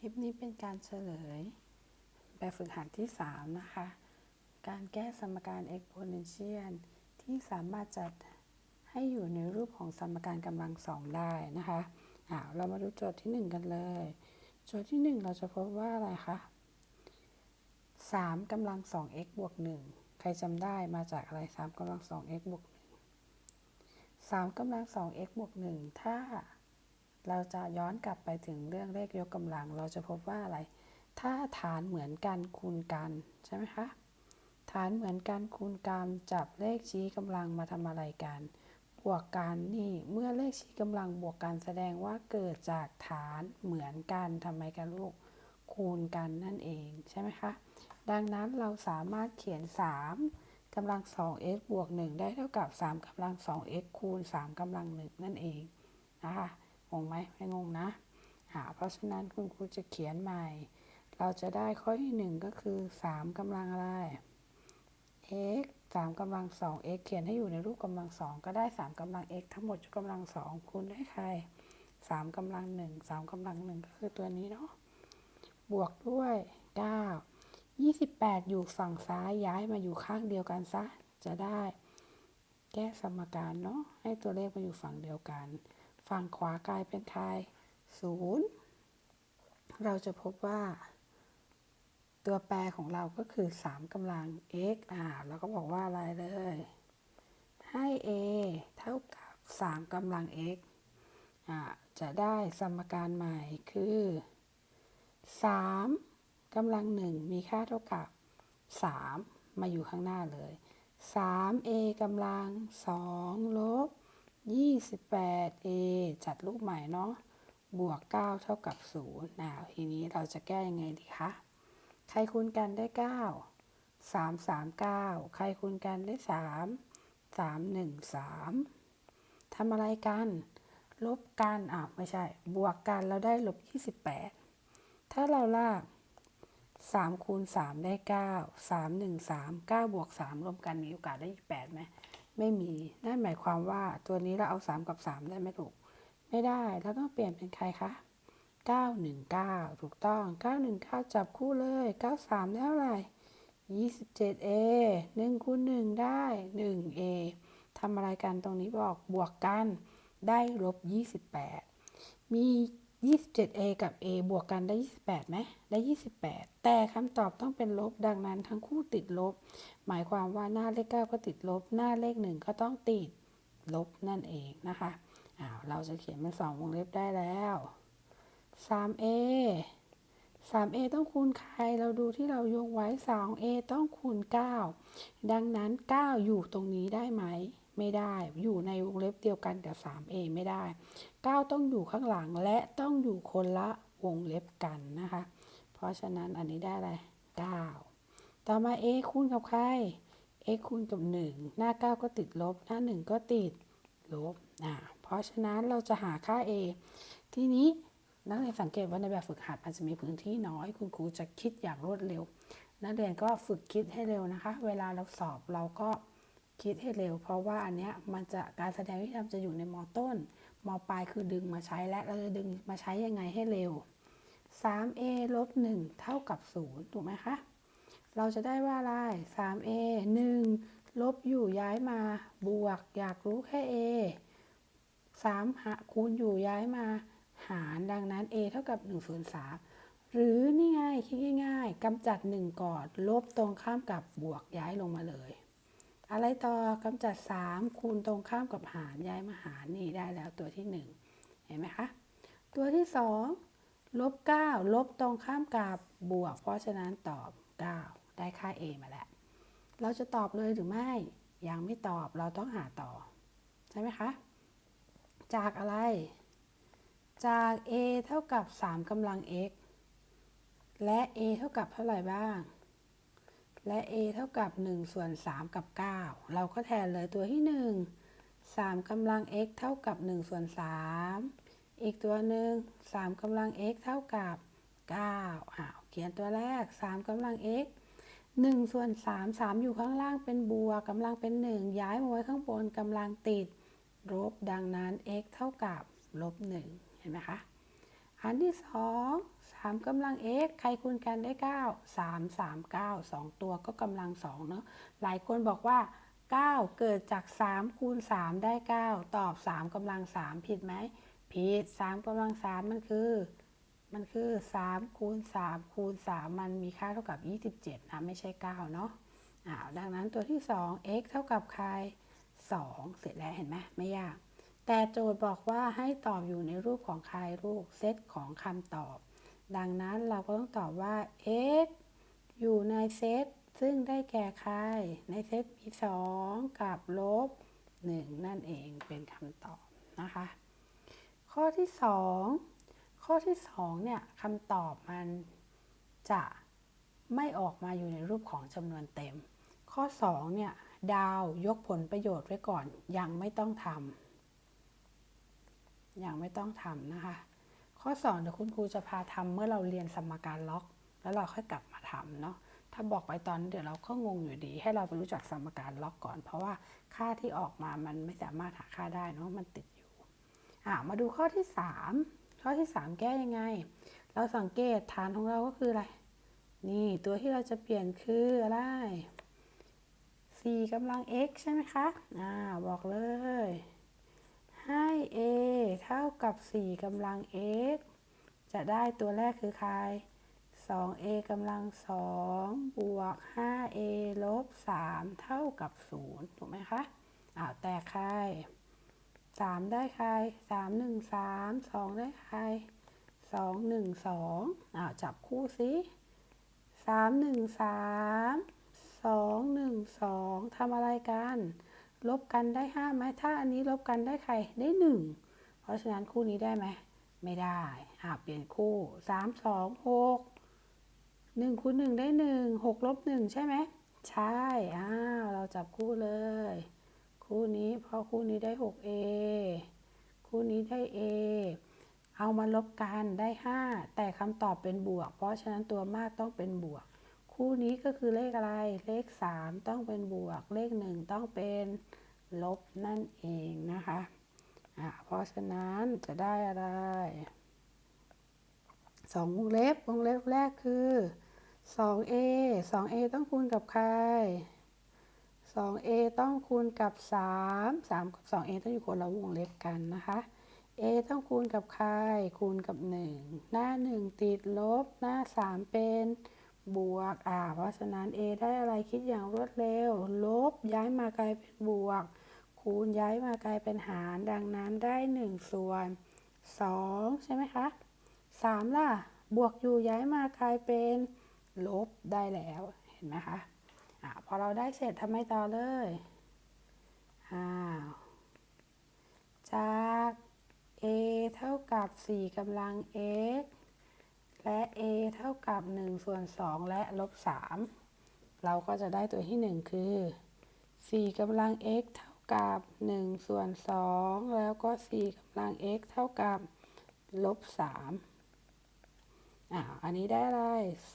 คลิปนี้เป็นการเฉลย แบบฝึกหัดที่ 3 นะคะ การแก้สมการ exponential ที่สามารถจัดให้อยู่ในรูปของสมการกำลังสองได้นะคะอ่าเรามาดูโจทย์ที่ 1 กันเลย โจทย์ที่ 1 เราจะพบว่าอะไรคะ3กำลัง 2x บวก 1 ใครจำได้มาจากอะไร 3กำลัง 2x บวก 1 3กำลัง 2x บวก 1 ถ้า เราจะย้อนกลับไปถึงเรื่องเลขยกกำลัง เราจะพบว่าอะไร ถ้าฐานเหมือนกันคูณกันใช่ไหมคะ ฐานเหมือนกันคูณกันจับเลขชี้กำลังมาทำอะไรกัน บวกกันนี่เมื่อเลขชี้กำลังบวกกันแสดงว่าเกิดจากฐานเหมือนกันทำไมกันลูกคูณกันนั่นเองใช่ไหมคะ ดังนั้นเราสามารถเขียน 3กำลัง 2x บวก 1 ได้เท่ากับ 3กำลัง 2x คูณ 3กำลัง 1 นั่นเองนะคะ งงไหมไม่งงนะะเพราะฉะนั้นคุณครูจะเขียนใหม่ เราจะได้ข้อที่ 1 ก็คือ 3กำลังอะไร x 3กำลัง 2x เขียนให้อยู่ในรูปกำลัง 2 ก็ได้ 3กำลัง x ทั้งหมดกำลัง 2 คูณด้วยใคร 3กำลัง 1 3กำลัง 1 ก็คือตัวนี้เนาะ บวกด้วย 9 28 อยู่ฝั่งซ้ายย้ายมาอยู่ข้างเดียวกันซะ จะได้ แก้สมการเนาะ ให้ตัวเลขมาอยู่ฝั่งเดียวกัน ฝั่งขวากลายเป็นใครศูนย์เราจะพบว่า ตัวแปรของเราก็คือ 3กำลัง x อ่าเราก็บอกว่าอะไรเลย ให้ a เท่ากับ 3กำลัง x อ่าจะได้สมการใหม่คือ 3กำลัง 1 มีค่าเท่ากับ 3 มาอยู่ข้างหน้าเลย 3a กำลัง 2 ลบ 28a จัดรูปใหม่เนาะบวก 9 เท่ากับ0นะทีนี้เราจะแก้ยังไงดีคะ ใครคูณกันได้ 9 3 3 9 ใครคูณกันได้ 3 3 1 3ทำอะไรกัน ลบกันอะไม่ใช่ บวกกันเราได้ลบ 28 ถ้าเราลาก3คูณ3ได้ 9 3 1 3 9 บวก 3 รวมกันมีโอกาสได้8ไหม ไม่มี นั่นหมายความว่าตัวนี้เราเอา 3 กับ 3 ได้ไหมลูก ไม่ได้ เราต้องเปลี่ยนเป็นใครคะ 919 ถูกต้อง 919 จับคู่เลย 93 ได้เท่าไหร่ 27a 1คูณ1ได้ 1a ทำอะไรกันตรงนี้บอกบวกกัน ได้ลบ 28 มี 27a กับ a บวกกันได้ 28ไหมได้ 28 แต่คำตอบต้องเป็นลบ ดังนั้นทั้งคู่ติดลบ หมายความว่าหน้าเลข 9 ก็ติดลบ หน้าเลข 1 ก็ต้องติดลบนั่นเองนะคะอ้าวเราจะเขียนเป็น 2 วงเล็บได้แล้ว 3a 3a ต้องคูณใคร เราดูที่เรายกไว้ 2a ต้องคูณ 9 ดังนั้น 9 อยู่ตรงนี้ได้ไหม ไม่ได้ อยู่ในวงเล็บเดียวกันกับ 3a ไม่ได้ 9 ต้องอยู่ข้างหลังและต้องอยู่คนละวงเล็บกันนะคะ เพราะฉะนั้นอันนี้ได้อะไร 9 ต่อมา a คูณกับใคร x คูณกับ 1 หน้า 9 ก็ติดลบ หน้า 1 ก็ติดลบ อ่า เพราะฉะนั้นเราจะหาค่า a ทีนี้ นักเรียนสังเกตว่าในแบบฝึกหัดมันจะมีพื้นที่น้อย คุณครูจะคิดอย่างรวดเร็ว นักเรียนก็ฝึกคิดให้เร็วนะคะ เวลาเราสอบเราก็คิดให้เร็ว เพราะว่าอันเนี้ยมันจะการแสดงวิธีทำจะอยู่ในมอต้นมอปลายคือดึงมาใช้และเราจะดึงมาใช้ยังไงให้เร็ว 3a ลบ1เท่ากับ 0 ถูกไหมคะ เราจะได้ว่าอะไร 3a 1 ลบอยู่ย้ายมาบวก อยากรู้แค่ a 3หาคูณอยู่ย้ายมา หารดังนั้น a เท่ากับ 1 ส่วน 3 หรือนี่ไงคิดง่ายๆกำจัด 1 ก่อน ลบตรงข้ามกับบวกย้ายลงมาเลย อะไรต่อกำจัด 3 คูณตรงข้ามกับหารย้ายมาหารนี่ได้แล้วตัวที่ 1 เห็นไหมคะ ตัวที่ 2 ลบ 9 ลบตรงข้ามกับบวก เพราะฉะนั้นตอบ 9 ได้ค่า a มาแล้ว เราจะตอบเลยหรือไม่ ยังไม่ตอบเราต้องหาต่อ ใช่ไหมคะ จากอะไร จาก a เท่ากับ 3กำลัง x และ a เท่ากับเท่าไหร่บ้าง และ a เท่ากับ 1 ส่วน 3 กับ 9 เราก็แทนเลยตัวที่ 1 3กำลัง x เท่ากับ 1 ส่วน 3 อีกตัวหนึ่ง3กำลัง x เท่ากับ 9อ้าวเขียนตัวแรก 3กำลัง x 1 ส่วน 3 3 อยู่ข้างล่างเป็นบวกกำลังเป็น 1 ย้ายมาไว้ข้างบนกำลังติดลบดังนั้น x เท่ากับลบ1 ห็นไหมคะ อันที่สองสามกำลัง x ใครคูณกันได้ 9 3 3 9 2 ตัวก็กำลัง2เนาะ หลายคนบอกว่า 9 เกิดจาก 3 คูณ 3 ได้ 9 ตอบ 3กำลัง 3 ผิดไหม ผิด 3กำลัง 3 มันคือ มันคือ 3 คูณ 3 คูณ 3 มันมีค่าเท่ากับ 27 นะ ไม่ใช่ 9 เนาะอ้าวดังนั้นตัวที่ 2 x เท่ากับใคร 2 เสร็จแล้วเห็นไหมไม่ยาก แต่โจทย์บอกว่าให้ตอบอยู่ในรูปของใครรูปเซตของคำตอบ ดังนั้นเราก็ต้องตอบว่า x อยู่ในเซตซึ่งได้แก่ใครในเซตมี 2 กับลบ 1 นั่นเองเป็นคำตอบนะคะ ข้อที่ 2 ข้อที่ 2 เนี่ยคำตอบมันจะไม่ออกมาอยู่ในรูปของจำนวนเต็ม ข้อ 2 เนี่ยดาวยกผลประโยชน์ไว้ก่อนยังไม่ต้องทำ ยังไม่ต้องทำนะคะ ข้อ2เดี๋ยวคุณครูจะพาทำเมื่อเราเรียนสมการล็อก แล้วเราค่อยกลับมาทำเนาะถ้าบอกไปตอนนเดี๋ยวเราก็งงอยู่ดี ให้เราไปรู้จักสมการล็อกก่อน เพราะว่าค่าที่ออกมามันไม่สามารถหาค่าได้เนาะมันติดอยู่อ่ามาดูข้อที่ 3 ข้อที่ 3 แก้ยังไง เราสังเกตฐานของเราก็คืออะไร นี่ตัวที่เราจะเปลี่ยนคืออะไร4กำลัง x ใช่ไหมคะอ่าบอกเลย ให้ a เท่ากับ 4กำลัง x จะได้ตัวแรกคือใคร 2a กำลัง 2 บวก 5a ลบ 3 เท่ากับ 0 ถูกไหมคะ อ้าว แต่ใคร 3 ได้ใคร 3 1 3 2 ได้ใคร 2 1 2 อ้าว จับคู่สิ3 1 3 2 1 2ทำอะไรกัน ลบกันได้5ไหมถ้าอันนี้ลบกันได้ใครได้ 1 เพราะฉะนั้นคู่นี้ได้ไหมไม่ได้อ่าเปลี่ยนคู่ 3 2 6 1คูณ1ได้ 1 6ลบ1ใช่ไหมใช่อ้าวเราจับคู่เลย คู่นี้เพราะคู่นี้ได้ 6a คู่นี้ได้ a เอามาลบกันได้ 5 แต่คำตอบเป็นบวก เพราะฉะนั้นตัวมากต้องเป็นบวก คู่นี้ก็คือเลขอะไร เลข 3 ต้องเป็นบวก เลข 1 ต้องเป็นลบนั่นเองนะคะอ่าเพราะฉะนั้นจะได้อะไรสองวงเล็บวงเล็บแรกคือ 2a 2a ต้องคูณกับใคร 2a ต้องคูณกับ 3 3กับ 2a ต้องอยู่คนละวงเล็บกันนะคะ a ต้องคูณกับใคร คูณกับ 1 หน้า 1 ติดลบ หน้า 3 เป็น บวก อ่า เพราะฉะนั้น a ได้อะไรคิดอย่างรวดเร็ว ลบย้ายมากลายเป็นบวก คูณย้ายมากลายเป็นหาร ดังนั้นได้ 1 ส่วน 2 ใช่ไหมคะ 3 ล่ะ บวกอยู่ย้ายมากลายเป็น ลบได้แล้ว เห็นไหมคะ อ่า พอเราได้เสร็จทำไมต่อเลย อ้าว จาก a เท่ากับ 4กำลัง x และ a เท่ากับ 1 ส่วน 2 และลบ 3 เราก็จะได้ตัวที่ 1 คือ 4กำลัง x เท่ากับ 1 ส่วน 2 แล้วก็ 4กำลัง x เท่ากับลบ 3อ่าอันนี้ได้อะไร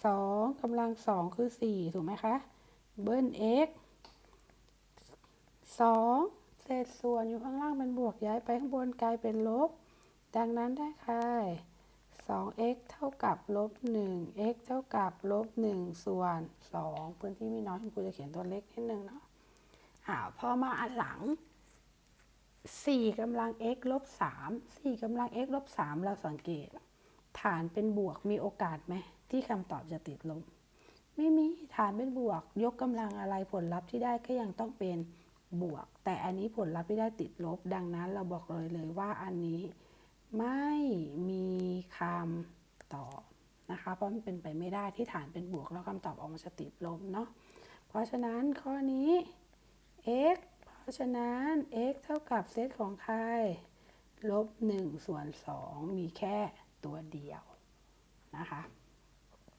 2กำลัง 2 คือ 4 ถูกไหมคะ เบิ้ล x 2เศษส่วนอยู่ข้างล่างเป็นบวกย้ายไปข้างบนกลายเป็นลบ ดังนั้นได้ใคร 2x เท่ากับลบ 1 x เท่ากับลบ 1 ส่วน 2 พื้นที่มีน้อยคุณครูจะเขียนตัวเล็กนิดนึงเนาะอ่าพอมาอันหลัง 4กำลัง x ลบ 3 4กำลัง x ลบ 3 เราสังเกต ฐานเป็นบวกมีโอกาสไหม ที่คำตอบจะติดลบ ไม่มีฐานเป็นบวก ยกกำลังอะไรผลลัพธ์ที่ได้ก็ยังต้องเป็นบวก แต่อันนี้ผลลัพธ์ที่ได้ติดลบ ดังนั้นเราบอกเลยเลยว่าอันนี้ ไม่มีคำตอบนะคะ เพราะมันเป็นไปไม่ได้ที่ฐานเป็นบวกแล้วคำตอบออกมาจะติดลบเนาะ เพราะฉะนั้นข้อนี้ x เพราะฉะนั้น x เท่ากับเซตของใครลบ1ส่วน 2 มีแค่ตัวเดียวนะคะ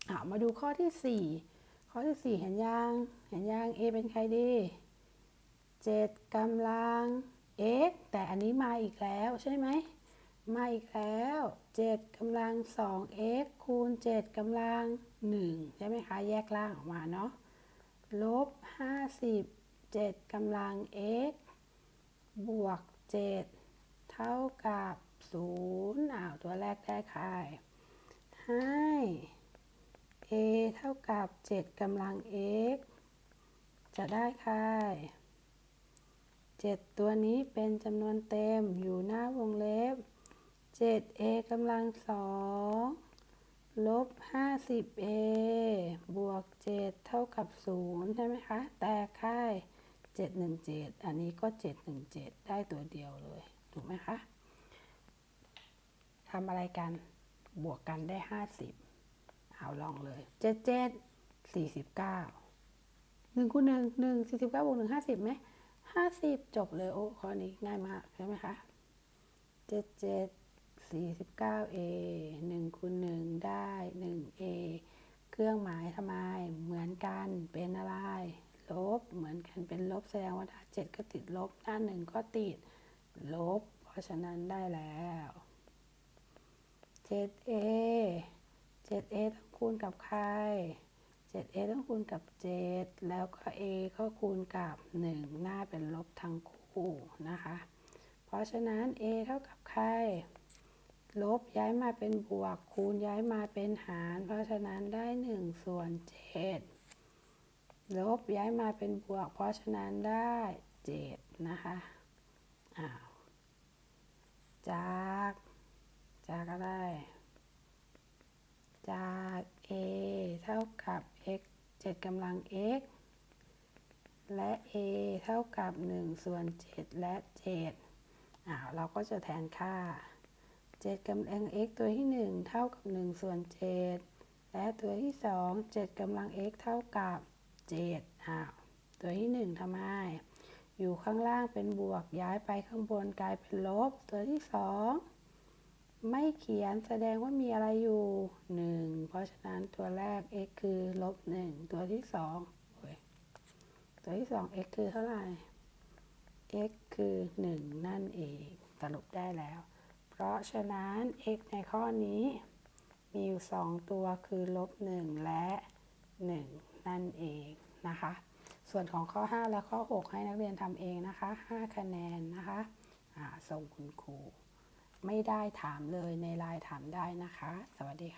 เอามาดูข้อที่ 4 ข้อที่ 4 เห็นยัง เห็นยัง a เป็นใครดี 7กำลัง x แต่อันนี้มาอีกแล้วใช่ไหม มาอีกแล้ว7กำลัง 2x คูณ 7กำลัง 1 ใช่ไหมคะ แยกล่างออกมาเนาะลบ 50 7กำลัง x บวก 7 เท่ากับ 0อ้าวตัวแรกได้ใครให้ a เท่ากับ 7กำลัง x จะได้ใคร7ตัวนี้เป็นจำนวนเต็มอยู่หน้าวงเล็บ 7a กำลังสองลบ 50a บวก 7 เท่ากับ 0 ใช่ไหมคะ แต่ค่าย 717 อันนี้ก็ 717 ได้ตัวเดียวเลย ถูกไหมคะทำอะไรกัน บวกกันได้ 50 เอาลองเลย 77 49 1คูณ1 1 49บวก1 50ไหม50 จบเลย โอ้ข้อนี้ง่ายมาก ใช่ไหมคะ 77 49a 1คูณ1ได้ 1a เครื่องหมายทำไม เหมือนกันเป็นอะไร ลบ เหมือนกันเป็นลบแสดงว่าถ้า7ก็ติดลบ ด้านหนึ่งก็ติดลบ เพราะฉะนั้นได้แล้ว 7a 7a ต้องคูณกับใคร 7a ต้องคูณกับ 7 แล้วก็ a ก็คูณกับ 1 หน้าเป็นลบทั้งคู่นะคะ เพราะฉะนั้น a เท่ากับใคร ลบย้ายมาเป็นบวกคูณย้ายมาเป็นหาร เพราะฉะนั้นได้1ส่วน7ลบย้ายมาเป็นบวก เพราะฉะนั้นได้7นะคะอ้าวจากจากอะไร จาก a เท่ากับ x 7กำลัง x และ a เท่ากับ1ส่วน7และ7อ้าวเราก็จะแทนค่า 7กำลัง x ตัวที่ 1 เท่ากับ 1 ส่วน 7 และตัวที่ 2 7กำลัง x เท่ากับ 7อ้าวตัวที่ 1ทำไมอยู่ข้างล่างเป็นบวกย้ายไปข้างบนกลายเป็นลบ ตัวที่ 2 ไม่เขียนแสดงว่ามีอะไรอยู่ 1 เพราะฉะนั้นตัวแรก x คือลบ 1 ตัวที่2โอ้ยตัวที่ 2 x คือเท่าไหร่ x คือ 1 นั่นเองสรุปได้แล้ว เพราะฉะนั้น x ในข้อนี้ มีอยู่ 2 ตัวคือลบ 1 และ 1 นั่นเองนะคะ ส่วนของข้อ 5 และข้อ 6 ให้นักเรียนทำเองนะคะ 5 คะแนนนะคะะส่งคุณครู ไม่ได้ถามเลยในไลน์ถามได้นะคะ สวัสดีค่ะ